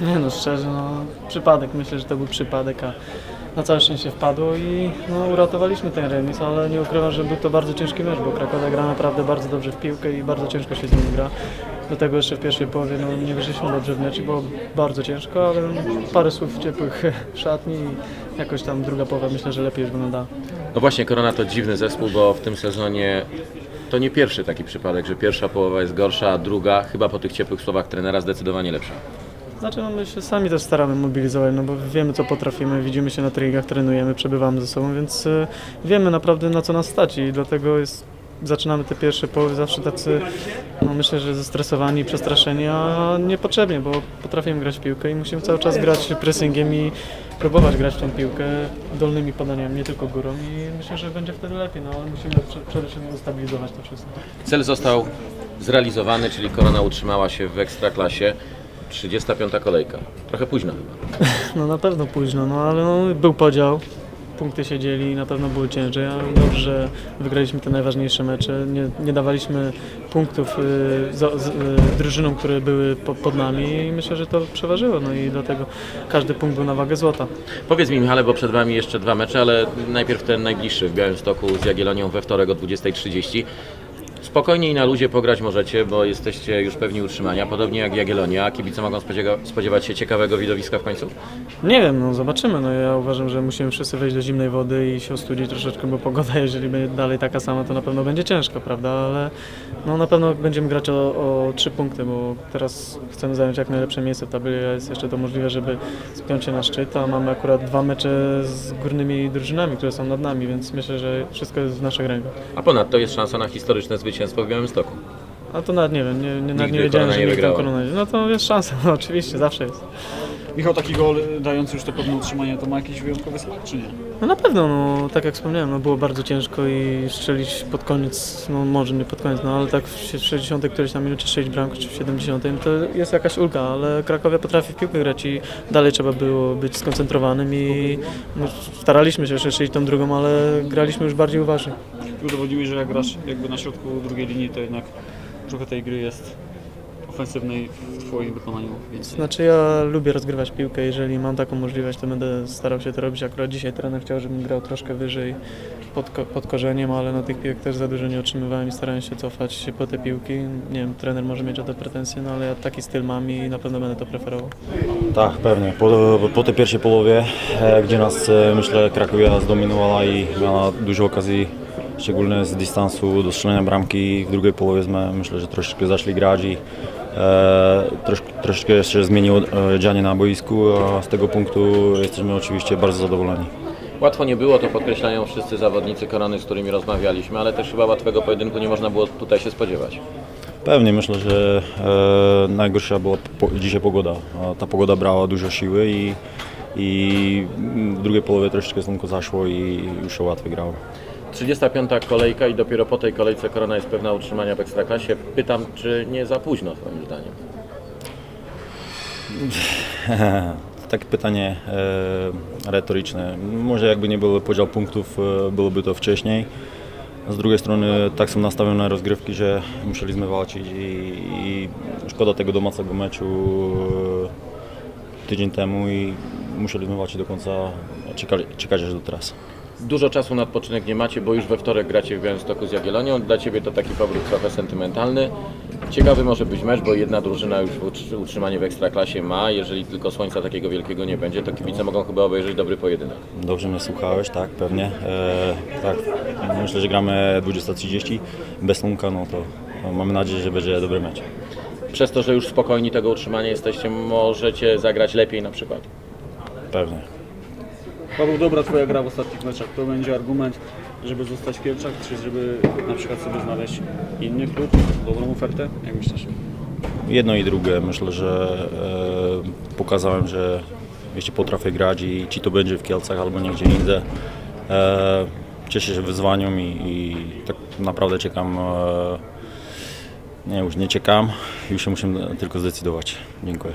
Nie no, szczerze, no przypadek, myślę, że to był przypadek, a na całe szczęście wpadło i no, uratowaliśmy ten remis, ale nie ukrywam, że był to bardzo ciężki mecz, bo Krakowia gra naprawdę bardzo dobrze w piłkę i bardzo ciężko się z nim gra. Do tego jeszcze w pierwszej połowie no, nie wyszliśmy dobrze w mecz i było bardzo ciężko, ale parę słów ciepłych szatni i jakoś tam druga połowa myślę, że lepiej już wyglądała. No właśnie, Korona to dziwny zespół, bo w tym sezonie to nie pierwszy taki przypadek, że pierwsza połowa jest gorsza, a druga, chyba po tych ciepłych słowach trenera, zdecydowanie lepsza. Znaczy no my się sami też staramy mobilizować, no bo wiemy co potrafimy, widzimy się na treningach, trenujemy, przebywamy ze sobą, więc y, wiemy naprawdę na co nas stać i dlatego jest, zaczynamy te pierwsze połowy zawsze tacy, no myślę, że zestresowani, przestraszeni, a niepotrzebnie, bo potrafimy grać w piłkę i musimy cały czas grać pressingiem i próbować grać w tą piłkę dolnymi podaniami, nie tylko górą i myślę, że będzie wtedy lepiej, no ale musimy prze- przede wszystkim ustabilizować to wszystko. Cel został zrealizowany, czyli Korona utrzymała się w Ekstraklasie. 35. kolejka. Trochę późno chyba. No na pewno późno, no ale no, był podział. Punkty się dzieli, na pewno było ciężej, ale dobrze, że wygraliśmy te najważniejsze mecze. Nie, nie dawaliśmy punktów y, za, z, y, drużynom, które były po, pod nami i myślę, że to przeważyło. No i dlatego każdy punkt był na wagę złota. Powiedz mi Michale, bo przed Wami jeszcze dwa mecze, ale najpierw ten najbliższy w Białymstoku z Jagiellonią we wtorek o 20.30. Spokojnie i na luzie pograć możecie, bo jesteście już pewni utrzymania, podobnie jak Jagiellonia. Kibice mogą spodziewa- spodziewać się ciekawego widowiska w końcu? Nie wiem, no zobaczymy. No ja uważam, że musimy wszyscy wejść do zimnej wody i się ostudzić troszeczkę, bo pogoda, jeżeli będzie dalej taka sama, to na pewno będzie ciężko, prawda? Ale no na pewno będziemy grać o, o trzy punkty, bo teraz chcemy zająć jak najlepsze miejsce w tabeli, a jest jeszcze to możliwe, żeby spiąć się na szczyt, a mamy akurat dwa mecze z górnymi drużynami, które są nad nami, więc myślę, że wszystko jest w naszych rękach. A ponadto jest szansa na historyczne zwycięstwo w Białymstoku. A to nawet nie wiem, nie, nie, nawet Nigdy nie wiedziałem, Korona że nie nigdy tam wygrała. korona nie. No to jest szansa, no oczywiście, zawsze jest. Michał, taki gol dający już to pewne utrzymanie, to ma jakiś wyjątkowy smak, czy nie? No na pewno, no, tak jak wspomniałem, no, było bardzo ciężko i strzelić pod koniec, no może nie pod koniec, no ale tak w 60 którejś tam minucie strzelić bramkę, czy w 70 to jest jakaś ulga, ale Krakowia potrafi w piłkę grać i dalej trzeba było być skoncentrowanym i no, staraliśmy się jeszcze strzelić tą drugą, ale graliśmy już bardziej uważnie. I udowodniłeś, że jak grasz jakby na środku drugiej linii, to jednak trochę tej gry jest ofensywnej w Twoim wykonaniu więcej. Znaczy ja lubię rozgrywać piłkę, jeżeli mam taką możliwość, to będę starał się to robić. Akurat dzisiaj trener chciał, żebym grał troszkę wyżej pod, ko- pod korzeniem, ale no tych piłek też za dużo nie otrzymywałem i starałem się cofać się po te piłki. Nie wiem, trener może mieć o to pretensje, no ale ja taki styl mam i na pewno będę to preferował. Tak, pewnie. Po, po tej pierwszej połowie, e, gdzie nas, e, myślę, Krakowia zdominowała i miała dużo okazji, szczególnie z dystansu do strzelenia bramki. W drugiej połowie myślę, że troszeczkę zaczęli grać i e, trosz, troszeczkę jeszcze zmieniło e, dzianie na boisku, a z tego punktu jesteśmy oczywiście bardzo zadowoleni. Łatwo nie było, to podkreślają wszyscy zawodnicy Korony, z którymi rozmawialiśmy, ale też chyba łatwego pojedynku nie można było tutaj się spodziewać. Pewnie myślę, że e, najgorsza była po, dzisiaj pogoda. A ta pogoda brała dużo siły i, i w drugiej połowie troszeczkę slunko zaszło i już się łatwiej grało. 35. kolejka i dopiero po tej kolejce Korona jest pewna utrzymania w Ekstraklasie. Pytam, czy nie za późno Twoim zdaniem? Takie pytanie e, retoryczne. Może jakby nie był podział punktów, e, byłoby to wcześniej. Z drugiej strony tak są nastawione rozgrywki, że musieliśmy walczyć i, i szkoda tego domacego meczu e, tydzień temu i musieliśmy walczyć do końca, czekać, czekać aż do teraz. Dużo czasu na odpoczynek nie macie, bo już we wtorek gracie w Białymstoku z Jagiellonią. Dla Ciebie to taki powrót trochę sentymentalny. Ciekawy może być mecz, bo jedna drużyna już utr- utrzymanie w Ekstraklasie ma. Jeżeli tylko słońca takiego wielkiego nie będzie, to kibice mogą chyba obejrzeć dobry pojedynek. Dobrze mnie słuchałeś, tak, pewnie. E, tak, myślę, że gramy 20.30 bez slunka, no to mamy nadzieję, że będzie dobry mecz. Przez to, że już spokojni tego utrzymania jesteście, możecie zagrać lepiej na przykład. Pewnie. Paweł, dobra Twoja gra w ostatnich meczach. To będzie argument, żeby zostać w Kielczach, czy żeby na przykład sobie znaleźć inny klub, dobrą ofertę? Jak myślisz? Jedno i drugie. Myślę, że e, pokazałem, że jeśli potrafię grać i czy to będzie w Kielcach albo nie gdzie indziej. E, cieszę się wyzwaniom i, i tak naprawdę czekam. E, nie, już nie czekam, już się muszę tylko zdecydować. Dziękuję.